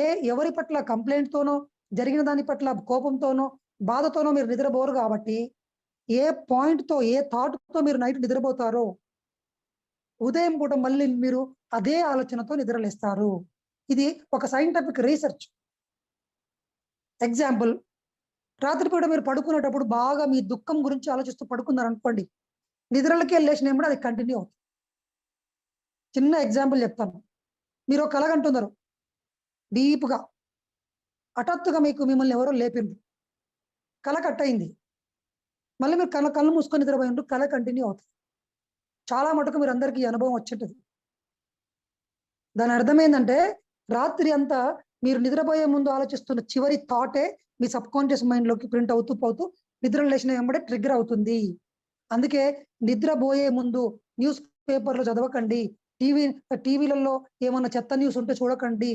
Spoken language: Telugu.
ఏ ఎవరి పట్ల కంప్లైంట్తోనో జరిగిన దాని పట్ల కోపంతోనో బాధతోనో మీరు నిద్రపోరు కాబట్టి ఏ పాయింట్తో ఏ థాట్తో మీరు నైట్ నిద్రపోతారో ఉదయం పూట మళ్ళీ మీరు అదే ఆలోచనతో నిద్రలేస్తారు. ఇది ఒక సైంటిఫిక్ రీసెర్చ్ ఎగ్జాంపుల్ రాత్రిపూట మీరు పడుకునేటప్పుడు బాగా మీ దుఃఖం గురించి ఆలోచిస్తూ పడుకున్నారు అనుకోండి నిద్రలకి వెళ్ళేసినప్పుడు అది కంటిన్యూ అవుతుంది. చిన్న ఎగ్జాంపుల్ చెప్తాను. మీరు ఒక కలగంటున్నారు డీప్గా హఠాత్తుగా మీకు మిమ్మల్ని ఎవరో లేపిండ్రు. కళ కట్ అయింది మళ్ళీ మీరు కళ్ళ కళ్ళు మూసుకొని నిద్రపోయిండ్రు కళ కంటిన్యూ అవుతుంది. చాలా మటుకు మీరు అందరికీ అనుభవం వచ్చేటది. దాని అర్థం ఏంటంటే రాత్రి అంతా మీరు నిద్రపోయే ముందు ఆలోచిస్తున్న చివరి థాటే మీ సబ్ కాన్షియస్ మైండ్లోకి ప్రింట్ అవుతూ పోతూ నిద్ర లేచిన వెంబడే ట్రిగ్గర్ అవుతుంది. అందుకే నిద్రపోయే ముందు న్యూస్ పేపర్లో చదవకండి. టీవీ టీవీలలో ఏమన్నా చెత్త న్యూస్ ఉంటే చూడకండి.